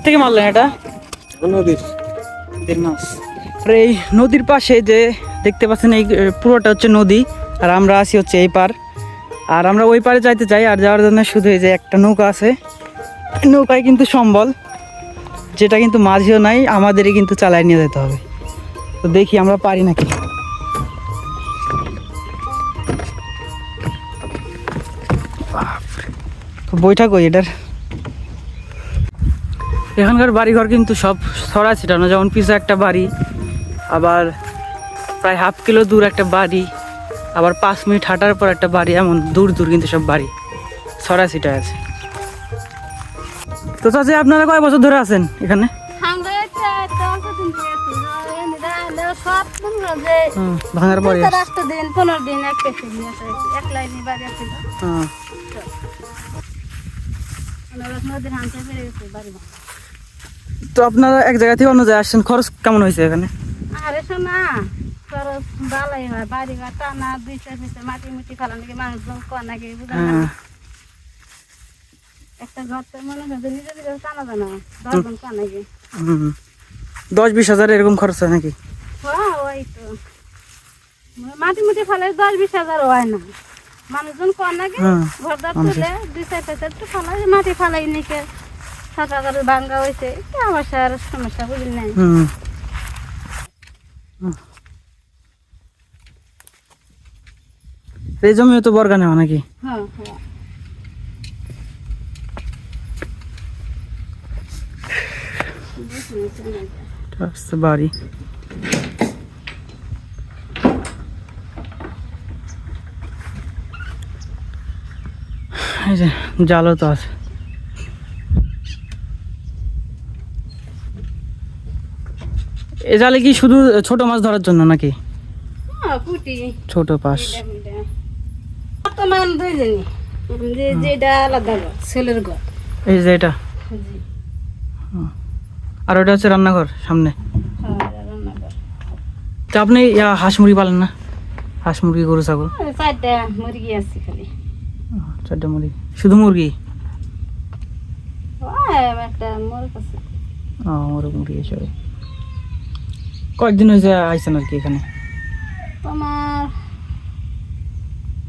কোথেকে মারলেন এটা? নদীর। নদীর মাছ। আর এই নদীর পাশে যে দেখতে পাচ্ছেন এই পুরোটা হচ্ছে নদী আর আমরা আছি হচ্ছে এই পার। আর আমরা ওই পারে যাইতে চাই আর যাওয়ার জন্য শুধু এই যে একটা নৌকা আছে। নৌকায় কিন্তু সম্বল যেটা কিন্তু মাঝিও নাই আমাদেরই কিন্তু চালায় নিয়ে যেতে হবে। তো দেখি আমরা পারি নাকি। বইটা কই এটার? এখানকার বাড়িঘর কিন্তু সব ছড়া ছিটানো যেমন পিছু একটা বাড়ি আবার প্রায় হাফ কিলো দূর একটা বাড়ি আবার পাঁচ মিনিট হাঁটার পর একটা বাড়ি এমন দূর দূর কিন্তু সব বাড়ি ছড়া ছিটা আছে। তো চাচি আপনারা কয় বছর ধরে আছেন এখানে? ভাঙার পরে হ্যাঁ। নদীর হামতে ফিরে গেছে বাড়ি মা। তো আপনারা এক জায়গা থেকে অন্য জায়গায় আসছেন খরচ কেমন হয়েছে এখানে আরে শোনা খরচ ভালোই হয় বাড়ি ঘর টানা মাটি মুটি ফেলা নাকি মানুষজন নাকি বুঝলেন হ্যাঁ। একটা ঘর তো মনে হয় নিজে নিজে টানা জানা দশজন নাকি। দশ বিশ হাজার এরকম খরচ হয় নাকি হ্যাঁ ওই তো মাটি মুটি ফেলে দশ বিশ হাজার হয় না মানুষজন কর নাকি হ্যাঁ, ঘরদার মানুষের। তুলে দুই চার একটু ফেলাই মাটি ফেলাই নিকে হাজার ভাঙ্গা হয়েছে আমার আর সমস্যা বুঝলি নাই। এই জমিও তো বর্গা নেওয়া নাকি হ্যাঁ হ্যাঁ? এটা বাড়ি এই যে জালও তো আছে এ জালে কি শুধু ছোট মাছ ধরার জন্য নাকি? হ্যাঁ ছোট পাশ। এই যে এটা? আর ওটা হচ্ছে রান্নাঘর সামনে? হ্যাঁ তো আপনি হাঁস মুরগি পালেন না? হাঁস মুরগি গরু ছাগল? চারটা মুরগি আছে খালি। চারটে মুরগি। শুধু মুরগি? একটা মোরগ আছে। ও মোরগ মুরগি হিসাবে কয়েকদিন হয়েছে আইসেন আর কি এখানে? তোমার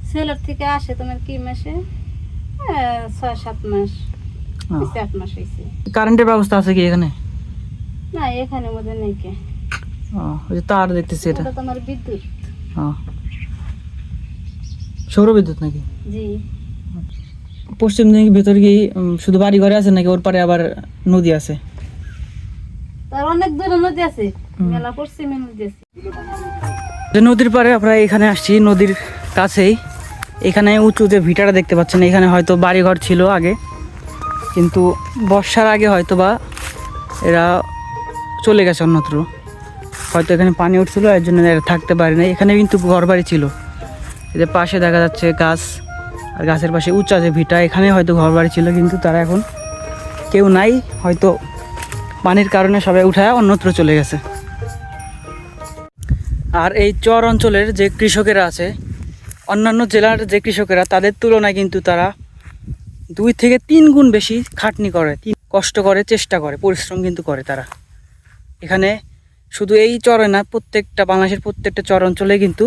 ছেলের থেকে আসে তোমার কি মাসে? ছয় সাত মাস। আট মাস হয়েছে কারেন্টের ব্যবস্থা আছে কি এখানে? না এখানে মধ্যে নেই কে। ও ওই যে তার দেখতেছি এটা। তোমার বিদ্যুৎ। সৌর বিদ্যুৎ নাকি? জি। পশ্চিম দিকে ভেতর কি শুধু বাড়ি ঘরে আছে নাকি ওর পারে আবার নদী আছে? তার অনেক দূরে নদী আছে। মেলা পশ্চিমে নদী আছে। যে নদীর পারে আমরা এখানে আসছি নদীর কাছেই। এখানে উঁচু যে ভিটাটা দেখতে পাচ্ছেন এখানে হয়তো বাড়িঘর ছিল আগে। কিন্তু বর্ষার আগে হয়তো বা এরা চলে গেছে অন্যত্র। হয়তো এখানে পানি উঠছিল এর জন্য এরা থাকতে পারে না এখানে কিন্তু ঘর বাড়ি ছিল এদের পাশে দেখা যাচ্ছে গাছ আর গাছের পাশে উঁচা যে ভিটা এখানে হয়তো ঘর বাড়ি ছিল কিন্তু তারা এখন কেউ নাই। হয়তো পানির কারণে সবাই উঠায় অন্যত্র চলে গেছে। আর এই চর অঞ্চলের যে কৃষকেরা আছে অন্যান্য জেলার যে কৃষকেরা তাদের তুলনায় কিন্তু তারা দুই থেকে তিন গুণ বেশি খাটনি করে তিন কষ্ট করে চেষ্টা করে পরিশ্রম কিন্তু করে তারা। এখানে শুধু এই চরে না প্রত্যেকটা বাংলাদেশের প্রত্যেকটা চর অঞ্চলে কিন্তু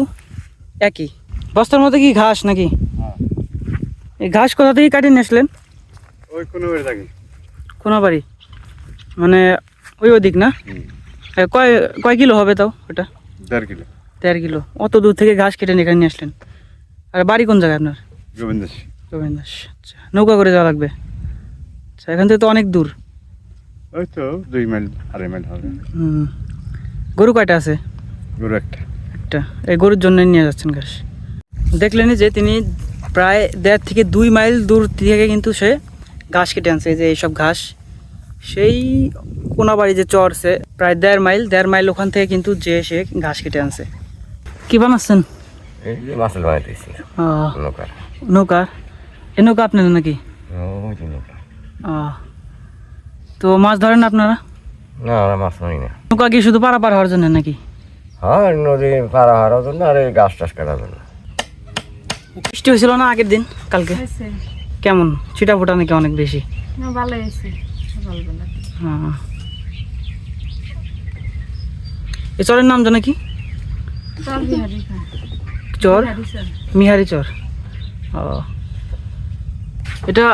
একই। বস্তার মধ্যে কি ঘাস নাকি? এই ঘাস কোথা থেকে কাটিয়ে নিয়ে আসলেন? ওই কোনো বেড়ে থাকি। কোনো বাড়ি মানে ওই ওদিক না? কয় কয় কিলো হবে তাও ওটা? দেড় কিলো। দেড় কিলো। অত দূর থেকে ঘাস কেটে এখানে নিয়ে আসলেন। আর বাড়ি কোন জায়গায় আপনার? গোবিন্দ গোবিন্দ আচ্ছা। নৌকা করে যাওয়া লাগবে? আচ্ছা এখান থেকে তো অনেক দূর। ওই তো দুই মাইল আড়াই মাইল হবে। গরু কয়টা আছে? গরু একটা। একটা। এই গরুর জন্য নিয়ে যাচ্ছেন ঘাস। দেখলেনই যে তিনি প্রায় দেড় থেকে দুই মাইল দূর থেকে কিন্তু সে ঘাস কেটে আনছে এই যে এইসব ঘাস। সেই কোনাবাড়ি যে চর সে প্রায় দেড় মাইল দেড় মাইল ওখান থেকে কিন্তু যে সে ঘাস কেটে আনছে। কি বানাচ্ছেন? নৌকা। এ নৌকা আপনার নাকি? তো মাছ ধরেন আপনারা? না আমরা মাছ মারি না। নৌকা কি শুধু পারাপার হওয়ার জন্য নাকি? হ্যাঁ নদী পাড়া হারার জন্য আর এই গাছ টাছ কাটার জন্য। বৃষ্টি হয়েছিল না আগের দিন কালকে? কেমন? ছিটা ফোটা নাকি অনেক বেশি? ভালো হয়েছে। হ্যাঁ। এ চরের নাম জানে কি? চর মিহারি চর। ও। এটা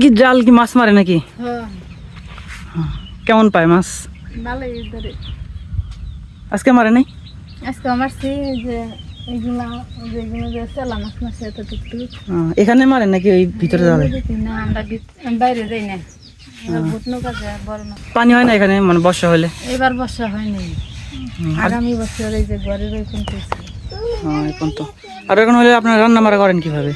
কি জাল কি মাছ মারে নাকি? হ্যাঁ। কেমন পায় মাছ? আজকে মারে নাই? আজকে আমার যে এখানে মারে নাকি ওই ভিতরে জালে না আমরা বাইরে যাই না। পানি হয় না এখানে? মানে বর্ষা হলে? এবার বর্ষা হয়নি। আগামী বছর এই যে ঘরের হ্যাঁ, এখন তো। আর এখন হলে আপনারা রান্না মারা করেন কীভাবে?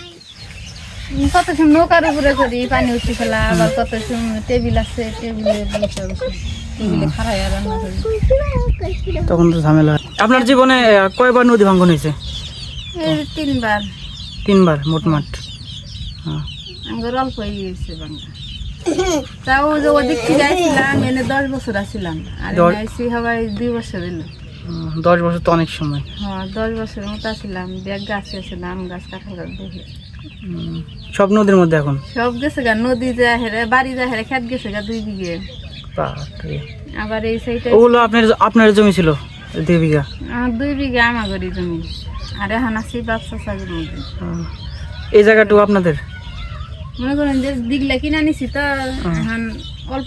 কত সময় নৌকার উপরে করি পানি উঠে ফেলা আবার কত সময় টেবিল আছে টেবিলে টেবিলে খারাই রান্না করি। তখন তো ঝামেলা। আপনার জীবনে কয়বার নদী ভাঙ্গন হয়েছে? এই তিনবার। তিনবার মোটমাট হ্যাঁ। আমার অল্প হয়ে গেছে বাংলা তাও যে ওদিক থেকে আইছিলাম এনে দশ বছর আসছিলাম আর দশ- এনে আইসি হবাই দুই বছর এলো দশ বছর তো অনেক সময়। হ্যাঁ দশ বছরের মতো আসছিলাম ব্যাগ গাছ আছে আম গাছ কাঁঠাল গাছ দেখে। সব নদীর মধ্যে এখন? সব গেছে গা নদী যায় হেরে বাড়ি যায় হেরে খেত গেছে গা দুই বিঘে। আবার এই সাইডে ওগুলো আপনার আপনার জমি ছিল দুই বিঘা? আমার দুই বিঘে আমাগরি জমি। আর এখন আছি ব্যবসা চাকরির এই জায়গাটুকু আপনাদের? মনে করেন যে দিগলা কিনা নিছি তো এখন অল্প